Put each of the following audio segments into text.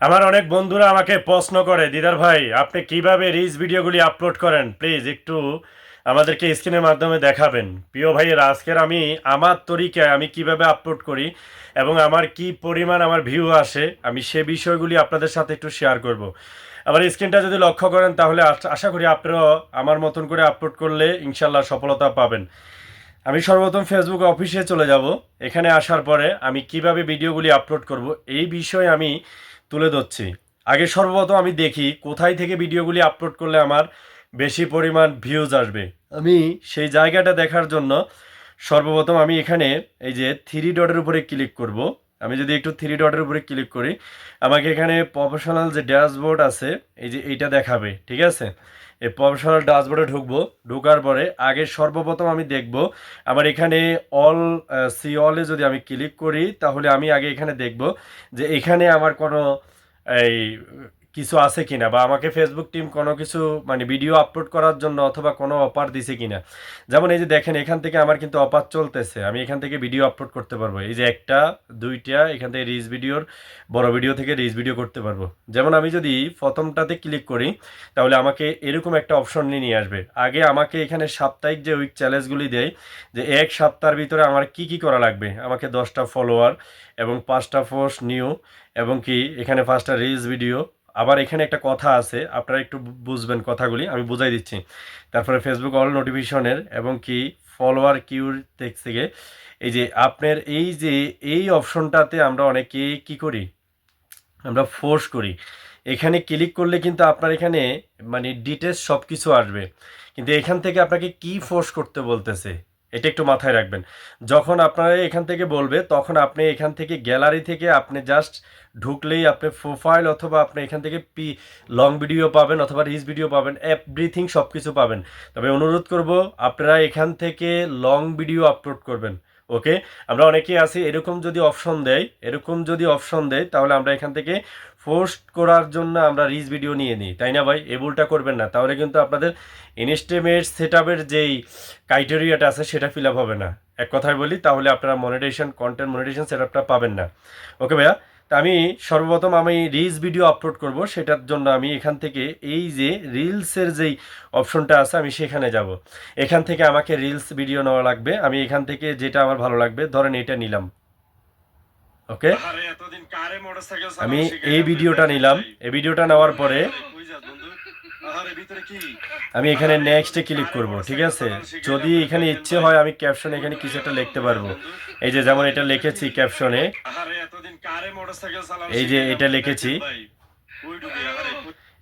আমার অনেক বন্ধুরা আমাকে প্রশ্ন করে, দিদার ভাই, আপনি কীভাবে রিলস ভিডিওগুলি আপলোড করেন? প্লিজ একটু আমাদেরকে স্ক্রিনের মাধ্যমে দেখাবেন। প্রিয় ভাইয়ের, আজকের আমি আমার তরিকায় আমি কীভাবে আপলোড করি এবং আমার কি পরিমাণ আমার ভিউ আসে, আমি সে বিষয়গুলি আপনাদের সাথে একটু শেয়ার করব। আমার স্ক্রিনটা যদি লক্ষ্য করেন, তাহলে আশা করি আপনারাও আমার মতন করে আপলোড করলে ইনশাল্লাহ সফলতা পাবেন। আমি সর্বপ্রথম ফেসবুক অফিসে চলে যাব। এখানে আসার পরে আমি কীভাবে ভিডিওগুলি আপলোড করব, এই বিষয়ে আমি তুলে ধরছি। আগে সর্বপ্রথম আমি দেখি কোথায় থেকে ভিডিওগুলি আপলোড করলে আমার বেশি পরিমাণ ভিউজ আসবে। আমি সেই জায়গাটা দেখার জন্য সর্বপ্রথম আমি এখানে এই যে থ্রি ডটের উপরে ক্লিক করব। আমি যদি একটু থ্রি ডটের উপরে ক্লিক করি, আমাকে এখানে প্রফেশনাল যে ড্যাশবোর্ড আছে, এই যে এইটা দেখাবে, ঠিক আছে? এই প্রফেশনাল ড্যাশবোর্ডে ঢুকবো, ঢুকার পরে আগে সর্বপ্রথম আমি দেখব, আমার এখানে অল সি অলে যদি আমি ক্লিক করি, তাহলে আমি আগে এখানে দেখব যে এখানে আমার কোনো এই কিছু আছে কিনা বা আমাকে ফেসবুক টিম কোনো কিছু মানে ভিডিও আপলোড করার জন্য অথবা কোনো অফার দিছে কিনা। যেমন এই যে দেখেন, এখান থেকে আমার কিন্তু অফার চলতেছে। আমি এখান থেকে ভিডিও আপলোড করতে পারব। এই যে একটা, দুইটা, এখান থেকে রিলস ভিডিওর বড় ভিডিও থেকে রিলস ভিডিও করতে পারব। যেমন আমি যদি প্রথমটাতে ক্লিক করি, তাহলে আমাকে এরকম একটা অপশন নিয়ে আসবে। আগে আমাকে এখানে সাপ্তাহিক যে উইক চ্যালেঞ্জগুলি দেয়, যে এক সপ্তাহের ভিতরে আমার কি কি করা লাগবে? আমাকে দশটা ফলোয়ার এবং পাঁচটা পোস্ট নিউ এবং কি এখানে পাঁচটা রিলস ভিডিও আবার এখানে একটা কথা আছে, আপনারা একটু বুঝবেন কথাগুলি, আমি বুঝাই দিচ্ছি। তারপরে ফেসবুক অল নোটিফিকেশনের এবং কি ফলোয়ার কিউর থেকে, এই যে আপনার এই যে, এই অপশনটাতে আমরা অনেকে কি করি? আমরা ফোর্স করি। এখানে ক্লিক করলে কিন্তু আপনার এখানে মানে ডিটেলস সব কিছু আসবে। কিন্তু এখান থেকে আপনাকে কি ফোর্স করতে বলতেছে? এটা একটু মাথায় রাখবেন। যখন আপনারা এখান থেকে বলবে, তখন আপনি এখান থেকে গ্যালারি থেকে আপনি জাস্ট ঢুকলেই আপনি প্রোফাইল অথবা আপনি এখান থেকে পি লং ভিডিও পাবেন অথবা রিস ভিডিও পাবেন এভরিথিং সব কিছু পাবেন। তবে অনুরোধ করব, আপনারা এখান থেকে লং ভিডিও আপলোড করবেন। ওকে? আমরা অনেকেই আছি, এরকম যদি অপশন দেয়, এরকম যদি অপশন দেয়, তাহলে আমরা এখান থেকে পোস্ট করার জন্য আমরা রিচ ভিডিও নিয়ে নিই, তাই না ভাই? এবুলটা করবেন না। তাহলে কিন্তু আপনাদের ইনস্টেমের সেট আপের যেই ক্রাইটেরিয়াটা আছে, সেটা ফিল আপ হবে না। এক কথায় বলি, তাহলে আপনারা মনিটেশন কন্টেন্ট মনিটেশন সেট আপটা পাবেন না। ওকে ভাইয়া? আমি সর্বপ্রথম আমি রিলস ভিডিও আপলোড করব সেটার জন্য আমি এখান থেকে এই যে রিলসের যেই অপশনটা আছে আমি সেখানে যাব। এখান থেকে আমাকে রিলস ভিডিও নেওয়া লাগবে আমি এখান থেকে যেটা আমার ভালো লাগবে ধরেন এটা নিলাম। ওকে আমি এই ভিডিওটা নিলাম। এই ভিডিওটা নেওয়ার পরে আমি এখানে নেক্সটে ক্লিক করব ঠিক আছে? যদি এখানে ইচ্ছে হয় আমি ক্যাপশন এখানে কিছু একটা লিখতে পারব। এই যে যেমন এটা লিখেছি ক্যাপশনে এই যে এটা লিখেছি।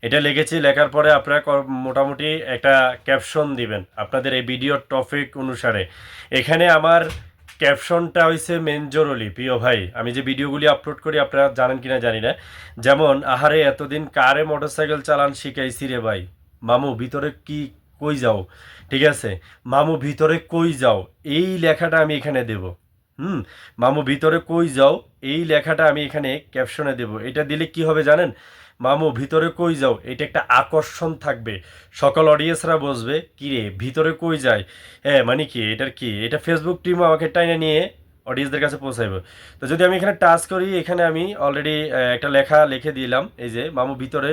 এটা লিখেছি লেখার পরে আপনারা মোটামুটি একটা ক্যাপশন দিবেন আপনাদের এই ভিডিওর টপিক অনুসারে। এখানে আমার ক্যাপশনটা হয়েছে মেন জরুরি প্রিয় ভাই। আমি যে ভিডিওগুলি আপলোড করি আপনারা জানেন কিনা জানি না। যেমন আহারে এতদিন কারে মোটরসাইকেল চালান শিখাইছি রে ভাই। মামু, ভিতরে কি কই যাও? ঠিক আছে? মামু, ভিতরে কই যাও? এই লেখাটা আমি এখানে দেব। হুম? মামু, ভিতরে কই যাও? এই লেখাটা আমি এখানে ক্যাপশনে দেব। এটা দিলে কি হবে জানেন? মামু, ভিতরে কই যাও? এটা একটা আকর্ষণ থাকবে। সকল অডিয়েন্সরা বসবে, কি রে, ভিতরে কই যায়? হ্যাঁ মানে কি? এটার কি? এটা ফেসবুক টিম আমাকে টাইনে নিয়ে অডিয়েন্সদের কাছে পৌঁছাইবে। তো যদি আমি এখানে টাচ করি, এখানে আমি অলরেডি একটা লেখা লিখে দিলাম। এই যে, মামু, ভিতরে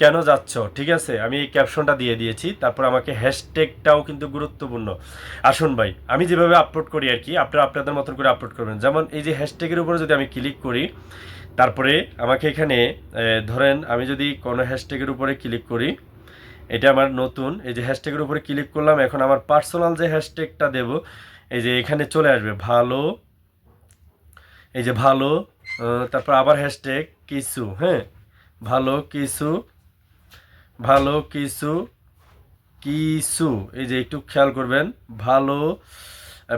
কেন যাচ্ছ? ঠিক আছে? আমি এই ক্যাপশনটা দিয়ে দিয়েছি। তারপর আমাকে হ্যাশট্যাগটাও কিন্তু গুরুত্বপূর্ণ। আসুন ভাই, আমি যেভাবে আপলোড করি আর কি, আপনারা আপনাদের মতন করে আপলোড করবেন। যেমন এই যে হ্যাশট্যাগের উপরে যদি আমি ক্লিক করি, তারপরে আমাকে এখানে ধরেন আমি যদি কোনো হ্যাশট্যাগের উপরে ক্লিক করি, এটা আমার নতুন। এই যে হ্যাশট্যাগের উপরে ক্লিক করলাম, এখন আমার পার্সোনাল যে হ্যাশট্যাগটা দেব, এই যে এখানে চলে আসবে, ভালো, এই যে ভালো তারপর আবার হ্যাশট্যাগ কিছু হ্যাঁ? ভালো কিছু ভালো কিছু কিছু, এই যে একটু খেয়াল করবেন, ভালো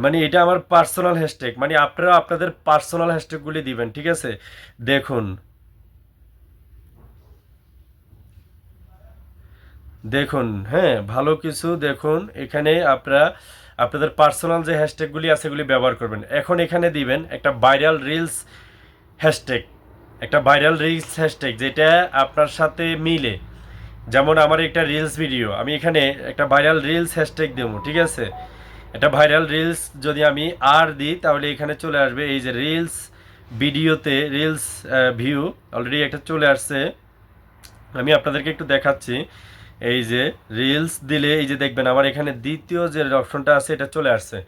মানে এটা আমার পার্সোনাল হ্যাশট্যাগ মানে আপনারা আপনাদের পার্সোনাল হ্যাশট্যাগগুলি দিবেন, ঠিক আছে? দেখুন। দেখুন হ্যাঁ ভালো কিছু, দেখুন, এখানে আপনারা আপনাদের পার্সোনাল যে হ্যাশট্যাগুলি আছে এগুলি ব্যবহার করবেন। এখন এখানে দিবেন একটা ভাইরাল রিলস হ্যাশট্যাগ একটা ভাইরাল রিলস হ্যাশট্যাগ যেটা আপনার সাথে মিলে। যেমন আমার একটা রিলস ভিডিও আমি এখানে একটা ভাইরাল রিলস হ্যাশট্যাগ দেবো, ঠিক আছে? একটা ভাইরাল রিলস যদি আমি আর দিই, তাহলে এখানে চলে আসবে এই যে রিলস ভিডিওতে রিলস ভিউ অলরেডি একটা চলে আসছে। আমি আপনাদেরকে একটু দেখাচ্ছি। এই যে রিলস দিলে, এই যে দেখবেন আমার এখানে দ্বিতীয় যে অপশনটা আছে, এটা চলে আসছে।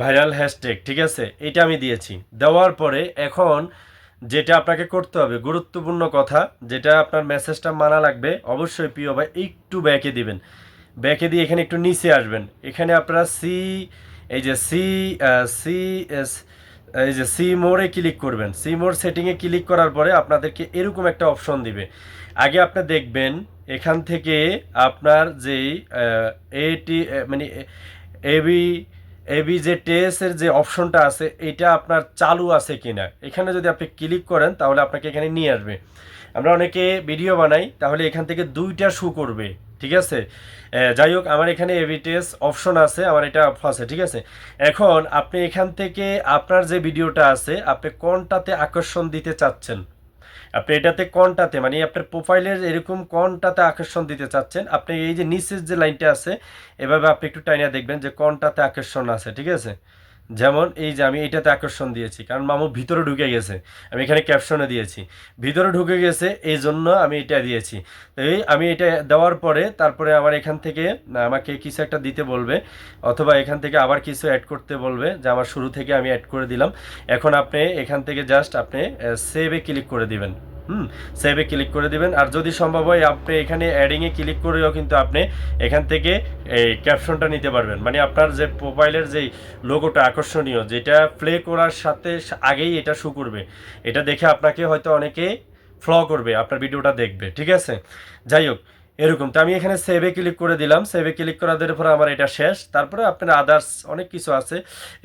ভাইরাল হ্যাশট্যাগ ঠিক আছে? এটা আমি দিয়েছি। দেওয়ার পরে এখন যেটা আপনাকে করতে হবে, গুরুত্বপূর্ণ কথা, যেটা আপনার মেসেজটা মানা লাগবে, অবশ্যই প্রিয় ভাই, একটু ব্যাকে দিবেন। ব্যাকে দিয়ে এখানে একটু নিচে আসবেন। এখানে আপনারা সি এই যে সি সি এস এই যে সি মোড়ে ক্লিক করবেন। সি মোড় সেটিংয়ে ক্লিক করার পরে আপনাদেরকে এরকম একটা অপশন দিবে। আগে আপনি দেখবেন, এখান থেকে আপনার যেই এটি মানে এবি এবি যে টেসের যে অপশনটা আছে, এটা আপনার চালু আছে কিনা। এখানে যদি আপনি ক্লিক করেন, তাহলে আপনাকে এখানে নিয়ে আসবে। আমরা অনেকে ভিডিও বানাই, তাহলে এখান থেকে দুইটা শু করবে, ঠিক আছে? যাই হোক, আমার এখানে এভিটেস অপশন আছে, আমার এটা অফ আছে, ঠিক আছে? এখন আপনি এখান থেকে আপনার যে ভিডিওটা আছে, আপনি কোনটাতে আকর্ষণ দিতে চাচ্ছেন? আপনি এটাতে কোনটাতে মানে আপনার প্রোফাইলের এরকম কোনটাতে আকর্ষণ দিতে চাচ্ছেন, আপনি এই যে নিচের যে লাইনটা আছে, এভাবে আপনি একটু টাইনা দেখবেন যে কোনটাতে আকর্ষণ আছে, ঠিক আছে? যেমন এই যে আমি এটাতে আকর্ষণ দিয়েছি, কারণ মামু ভিতরে ঢুকে গেছে। আমি এখানে ক্যাপশনে দিয়েছি, ভিতরে ঢুকে গেছে এই জন্য আমি এটা দিয়েছি। এই আমি এটা দেওয়ার পরে তারপরে আমার এখান থেকে আমাকে কিছু একটা দিতে বলবে, অথবা এখান থেকে আবার কিছু অ্যাড করতে বলবে, যে আমার শুরু থেকে আমি অ্যাড করে দিলাম। এখন আপনি এখান থেকে জাস্ট আপনি সেভে ক্লিক করে দিবেন। হুম সেভে ক্লিক করে দিবেন। আর যদি সম্ভব হয়, আপনি এখানে অ্যাডিংয়ে ক্লিক করেও কিন্তু আপনি এখান থেকে এই ক্যাপশনটা নিতে পারবেন। মানে আপনার যে প্রোফাইলের যেই লোগোটা আকর্ষণীয়, যেটা প্লে করার সাথে আগেই এটা শু করবে। এটা দেখে আপনাকে হয়তো অনেকে ফ্ল করবে, আপনার ভিডিওটা দেখবে। ঠিক আছে? যাই হোক এরকম তো আমি এখানে সেভে ক্লিক করে দিলাম। সেভে ক্লিক করা দেওয়ার পরে আমার এটা শেষ। তারপরে আপনার আদার্স অনেক কিছু আছে।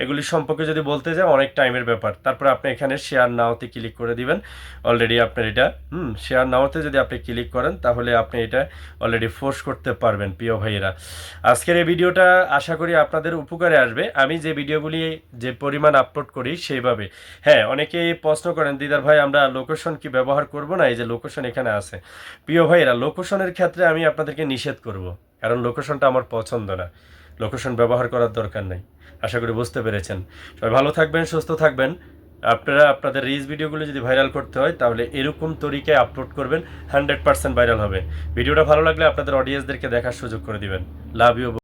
এগুলি সম্পর্কে যদি বলতে যাই, অনেক টাইমের ব্যাপার। তারপরে আপনি এখানে শেয়ার নাওতে ক্লিক করে দিবেন। অলরেডি আপনার এটা, হুম শেয়ার নাওতে যদি আপনি ক্লিক করেন, তাহলে আপনি এটা অলরেডি ফোর্স করতে পারবেন প্রিয় ভাইয়েরা। আজকের এই ভিডিওটা আশা করি আপনাদের উপকারে আসবে। আমি যে ভিডিওগুলি যে পরিমাণ আপলোড করি সেইভাবে। হ্যাঁ অনেকেই প্রশ্ন করেন, দিদার ভাই, আমরা লোকেশন কি ব্যবহার করব না? এই যে লোকেশন এখানে আছে। প্রিয় ভাইয়েরা লোকেশনের ক্ষেত্রে আমি আপনাদেরকে নিষেধ করব, কারণ লোকেশনটা আমার পছন্দ না। লোকেশন ব্যবহার করার দরকার নাই। আশা করি বুঝতে পেরেছেন। সবাই ভালো থাকবেন, সুস্থ থাকবেন। আপনারা আপনাদের রিলস ভিডিওগুলো যদি ভাইরাল করতে হয়, তাহলে এরকম তরিকায় আপলোড করবেন হান্ড্রেড পার্সেন্ট ভাইরাল হবে। ভিডিওটা ভালো লাগলে আপনাদের অডিয়েন্সদেরকে দেখার সুযোগ করে দিবেন। Love you